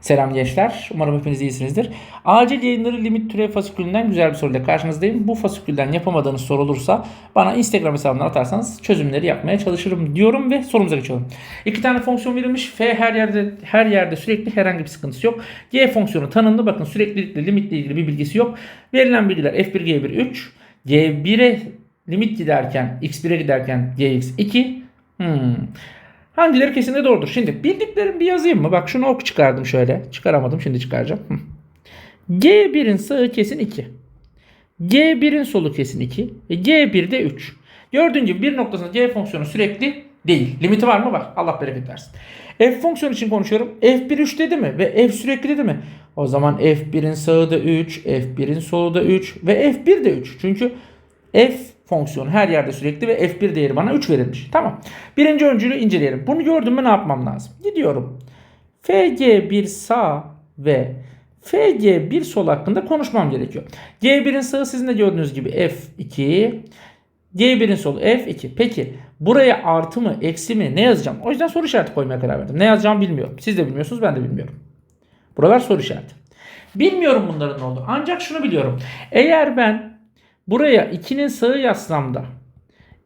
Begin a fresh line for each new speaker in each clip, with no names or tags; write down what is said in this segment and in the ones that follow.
Selam gençler. Umarım hepiniz iyisinizdir. Acil yayınları limit türev fasikülünden güzel bir soruyla karşınızdayım. Bu fasikülden yapamadığınız soru olursa bana Instagram hesabından atarsanız çözümleri yapmaya çalışırım diyorum ve sorumuza geçiyorum. İki tane fonksiyon verilmiş. F her yerde her yerde sürekli herhangi bir sıkıntısı yok. G fonksiyonu tanımlı. Bakın süreklilikle limitle ilgili bir bilgisi yok. Verilen bilgiler F1 G1 3. G1'e limit giderken x1'e giderken gx2. Hmm. Hangileri kesinlikle doğrudur? Şimdi bildiklerim bir yazayım mı? Bak şunu ok çıkardım şöyle. Çıkaramadım şimdi çıkaracağım. Hı. G1'in sağı kesin 2. G1'in solu kesin 2. E, G1 de 3. Gördüğün gibi bir noktasında G fonksiyonu sürekli değil. Limiti var mı? Var. Allah bereket versin. F fonksiyonu için konuşuyorum. F1 3 dedi mi? Ve F sürekli dedi mi? O zaman F1'in sağı da 3, F1'in solu da 3 ve F1 de 3. Çünkü F fonksiyonu her yerde sürekli ve F1 değeri bana 3 verilmiş. Tamam. Birinci öncülü inceleyelim. Bunu gördüm mü ne yapmam lazım? Gidiyorum. FG1 sağ ve FG1 sol hakkında konuşmam gerekiyor. G1'in sağı sizin de gördüğünüz gibi F2. G1'in solu F2. Peki buraya artı mı eksi mi ne yazacağım? O yüzden soru işareti koymaya karar verdim. Ne yazacağımı bilmiyorum. Siz de bilmiyorsunuz ben de bilmiyorum. Buralar soru işareti. Bilmiyorum bunların ne oldu. Ancak şunu biliyorum. Eğer ben buraya 2'nin sağı yazsam da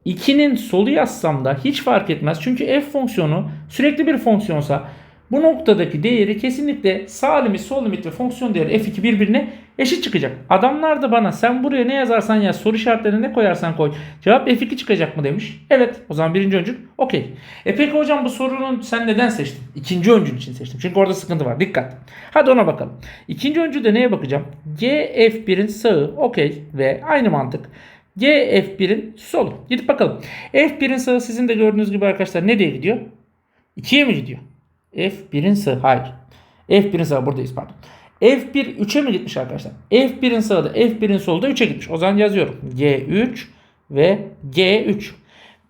2'nin solu yazsam da hiç fark etmez. Çünkü f fonksiyonu sürekli bir fonksiyonsa bu noktadaki değeri kesinlikle sağ limit, sol limit ve fonksiyon değeri f2 birbirine eşit çıkacak. Adamlar da bana sen buraya ne yazarsan yaz soru işaretlerine ne koyarsan koy. Cevap f2 çıkacak mı demiş. Evet o zaman birinci öncül okey. E peki hocam bu sorunun sen neden seçtin? İkinci öncül için seçtim. Çünkü orada sıkıntı var. Dikkat. Hadi ona bakalım. İkinci öncülde neye bakacağım? G f1'in sağı okey ve aynı mantık. G F1'in solu. Gidip bakalım. F1'in sağı sizin de gördüğünüz gibi arkadaşlar nereye gidiyor? 2'ye mi gidiyor? F1'in sağı. Hayır. F1'in sağı buradayız pardon. F1 3'e mi gitmiş arkadaşlar? F1'in sağı da F1'in solu da 3'e gitmiş. O zaman yazıyorum. G3 ve G3.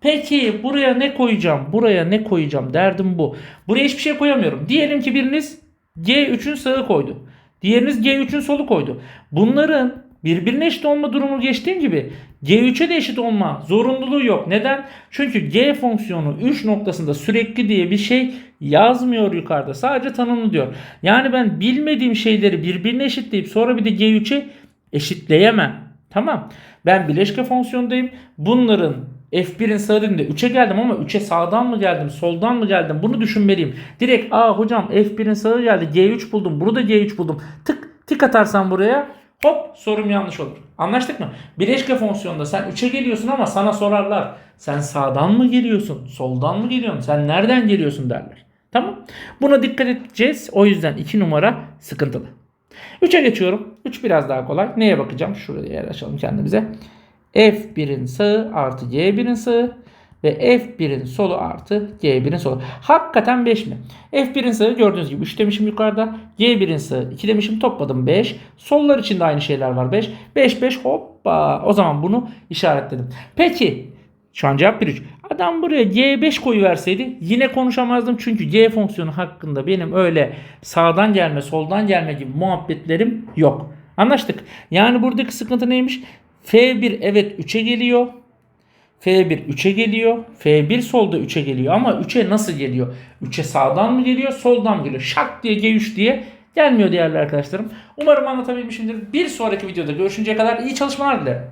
Peki buraya ne koyacağım? Buraya ne koyacağım? Derdim bu. Buraya hiçbir şey koyamıyorum. Diyelim ki biriniz G3'ün sağı koydu. Diğeriniz G3'ün solu koydu. Bunların birbirine eşit olma durumu geçtiğim gibi G3'e de eşit olma zorunluluğu yok. Neden? Çünkü G fonksiyonu 3 noktasında sürekli diye bir şey yazmıyor yukarıda. Sadece tanımlı diyor. Yani ben bilmediğim şeyleri birbirine eşitleyip sonra bir de G3'e eşitleyemem. Tamam. Ben bileşke fonksiyondayım. Bunların F1'in sağı dediğimde 3'e geldim ama 3'e sağdan mı geldim, soldan mı geldim bunu düşünmeliyim. Direkt aa hocam F1'in sağı geldi G3 buldum. Burada G3 buldum. Tık tık atarsam buraya hop sorum yanlış olur. Anlaştık mı? Bileşke fonksiyonda sen 3'e geliyorsun ama sana sorarlar. Sen sağdan mı geliyorsun, soldan mı geliyorsun, sen nereden geliyorsun derler. Tamam. Buna dikkat edeceğiz. O yüzden 2 numara sıkıntılı. 3'e geçiyorum. 3 biraz daha kolay. Neye bakacağım? Şuraya yer açalım kendimize. F1'in sağı artı G1'in sağı ve F1'in solu artı G1'in solu. Hakikaten 5 mi? F1'in sağı gördüğünüz gibi 3 demişim yukarıda. G1'in sağı 2 demişim topladım 5. Sollar için de aynı şeyler var 5. 5 5 hoppa. O zaman bunu işaretledim. Peki şu an cevap 1-3. Adam buraya G5 koyu verseydi yine konuşamazdım. Çünkü G fonksiyonu hakkında benim öyle sağdan gelme soldan gelme gibi muhabbetlerim yok. Anlaştık. Yani buradaki sıkıntı neymiş? F1 evet 3'e geliyor. F1 3'e geliyor. F1 solda 3'e geliyor. Ama 3'e nasıl geliyor? 3'e sağdan mı geliyor? Soldan mı geliyor? Şak diye G3 diye gelmiyor değerli arkadaşlarım. Umarım anlatabilmişimdir. Bir sonraki videoda görüşünceye kadar iyi çalışmalar dilerim.